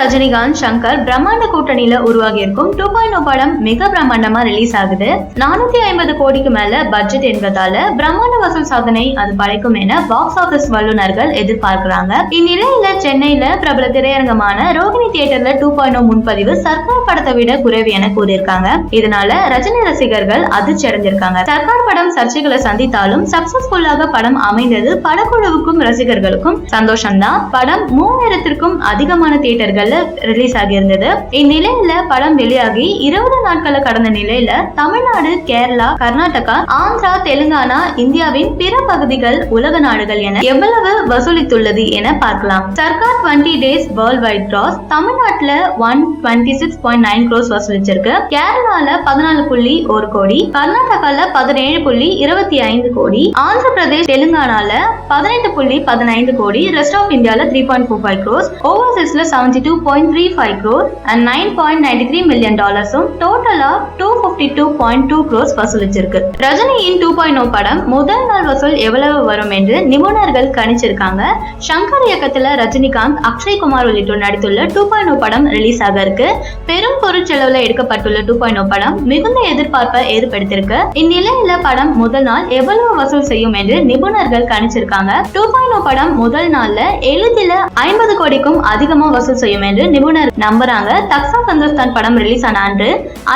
ரஜினிகாந்த் சங்கர் பிரம்மாண்ட கூட்டணியில உருவாகி இருக்கும் டூ பாயிண்ட் oh படம் மிக பிரம்மாண்டமா ரிலீஸ் ஆகுது. நானூத்தி ஐம்பது கோடிக்கு மேல பட்ஜெட் என்பதால பிரம்மாண்ட வசூல் சாதனை அது படைக்கும் என பாக்ஸ் ஆபீஸ் வல்லுநர்கள் எதிர்பார்க்கிறாங்க. இந்நிலையில சென்னையில பிரபல திரையரங்கமான ரோகிணி தியேட்டர்ல டூ பாயிண்ட் oh முன்பதிவு சர்க்கார் படத்தை விட குறைவு என கூறியிருக்காங்க. இதனால ரஜினி ரசிகர்கள் அதிர்ச்சி அடைஞ்சிருக்காங்க. சர்க்கார் படம் சர்ச்சைகளை சந்தித்தாலும் சக்சஸ்ஃபுல்லாக படம் அமைந்தது படக்குழுவுக்கும் ரசிகர்களுக்கும் சந்தோஷம்தான். படம் மூவாயிரத்திற்கும் அதிகமான தியேட்டர்கள் தியேட்டர்கள்ல ரிலீஸ் ஆகியிருந்தது. இந்நிலையில படம் வெளியாகி இருபது நாட்களை கடந்த நிலையில தமிழ்நாடு கேரளா கர்நாடகா ஆந்திரா தெலுங்கானா இந்தியாவின் பிற பகுதிகள் உலக நாடுகள் என எவ்வளவு வசூலித்துள்ளது என பார்க்கலாம். Sarkar twenty days worldwide gross தமிழ்நாட்டுல one twenty six point nine crores வசூலிச்சிருக்கு. கேரளால பதினாலு புள்ளி ஒரு கோடி கர்நாடகால பதினேழு புள்ளி இருபத்தி ஐந்து கோடி ஆந்திர பிரதேஷ் தெலுங்கானால பதினெட்டு புள்ளி பதினைந்து கோடி ரெஸ்ட் ஆஃப் இந்தியால three point four five crores ஓவர்சீஸ்ல seventy two point three five crore and nine point ninety three million டாலர்ஸும் டோட்டலா two fifty two point two crores வசூலிச்சிருக்கு. ரஜினியின் டூ பாயிண்ட் ஓ படம் முதல் நாள் வசூல் எவ்வளவு வரும் என்று நிபுணர்கள் கணிச்சிருக்காங்க. சங்கர் இயக்கத்துல ரஜினிகாந்த் அக்ஷய் குமார் உள்ளிட்டோர் நடித்துள்ள டூ பாயிண்ட் ஓ படம் ரிலீஸ் ஆக இருக்கு. பெரும் பொருட்செலவுல எடுக்கப்பட்டுள்ள டூ பாயிண்ட் ஓ படம் மிகுந்த எதிர்பார்ப்பை ஏற்படுத்தியிருக்கு. இந்நிலையில படம் முதல் நாள் எவ்வளவு வசூல் செய்யும் என்று நிபுணர்கள் கணிச்சிருக்காங்க. டூ பாயிண்ட் ஓ படம் முதல் நாள்ல எளிதில ஐம்பது கோடிக்கும் அதிகமா வசூல் செய்யும் என்று நிபுணர் நம்புறாங்க. தக்ஸா சந்தோஸ்தான் படம் ரிலீஸ் ஆன அன்று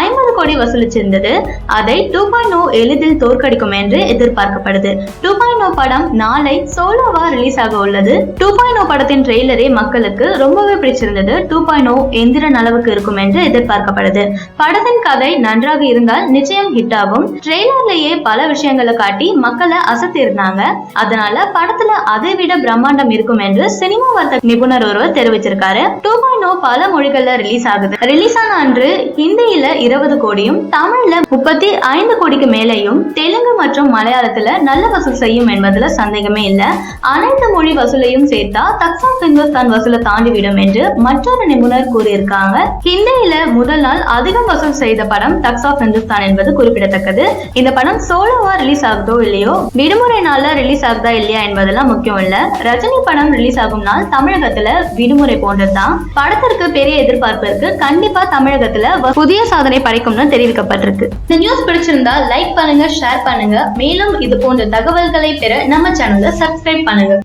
ஐம்பது கோடி வசூலிச்சிருந்தது. அதை டூ பாயிண்ட் oh எளிதில் தோற்கடிக்கும் என்று எதிர்பார்க்கப்படுது. டூ பாயிண்ட் oh படம் நாளை சோலோவா ரிலீஸ் ஆக உள்ளது. டூ பாயிண்ட் oh படத்தின் ட்ரெய்லரே மக்களுக்கு ரொம்பவே பிடிச்சிருந்தது. டூ பாயிண்ட் எந்திரன் அளவுக்கு இருக்கும் என்று எதிர்பார்க்கப்படுது. படத்தின் கதை நன்றாக இருந்தால் நிச்சயம் ஹிட் ஆகும். ட்ரெய்லர்லயே பல விஷயங்களை காட்டி மக்களை அசத்திருந்தாங்க. அதனால படத்துல அதை விட பிரம்மாண்டம் இருக்கும் என்று சினிமா வர்த்தக நிபுணர் ஒருவர் தெரிவிச்சிருக்காரு. டூ பாயிண்ட் பல மொழிகள்ல ரிலீஸ் ஆகுது. ரிலீஸ் ஆன அன்று ஹிந்தியில இருபது கோடியும் தமிழ்ல முப்பத்தி ஐந்து கோடிக்கு மேலேயும் தெலுங்கு மற்றும் மலையாளத்துல நல்ல வசூல் செய்யும் என்பதுல சந்தேகமே இல்ல. அனைத்து மொழி வசூலையும் சேர்த்தா தக்ஸா ஹிந்துஸ்தான் வசூலை தாண்டிவிடும் என்று மற்றொரு நிபுணர் கூறியிருக்காங்க. ஹிந்தியில முதல் நாள் அதிகம் வசூல் செய்த படம் தக்ஸ் ஆஃப் ஹிந்துஸ்தான் என்பது குறிப்பிடத்தக்கது. இந்த படம் சோலோவா ரிலீஸ் ஆகுதோ இல்லையோ விடுமுறை நாள்ல ரிலீஸ் ஆகுதா இல்லையா என்பதெல்லாம் முக்கியம் இல்ல. ரஜினி படம் ரிலீஸ் ஆகும் நாள் தமிழகத்துல விடுமுறை போன்றதுதான். படத்திற்கு பெரிய எதிர்பார்ப்பு இருக்கு. கண்டிப்பா தமிழகத்துல புதிய சாதனை படைக்கும்னு தெரிவிக்கப்பட்டிருக்கு. இந்த நியூஸ் பிடிச்சிருந்தா லைக் பண்ணுங்க ஷேர் பண்ணுங்க. மேலும் இது போன்ற தகவல்களை பெற நம்ம சேனலை சப்ஸ்கிரைப் பண்ணுங்க.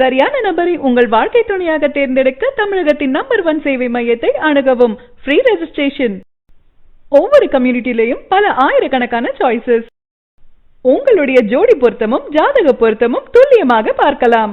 சரியான நபரை உங்கள் வாழ்க்கை துணையாக தேர்ந்தெடுக்க தமிழகத்தின் நம்பர் ஒன் சேவை மையத்தை அணுகவும். ஃப்ரீ ரெஜிஸ்ட்ரேஷன் ஒவ்வொரு கம்யூனிட்டிலையும் பல ஆயிரக்கணக்கான சாய்ஸஸ் உங்களுடைய ஜோடி பொருத்தமும் ஜாதக பொருத்தமும் துல்லியமாக பார்க்கலாம்.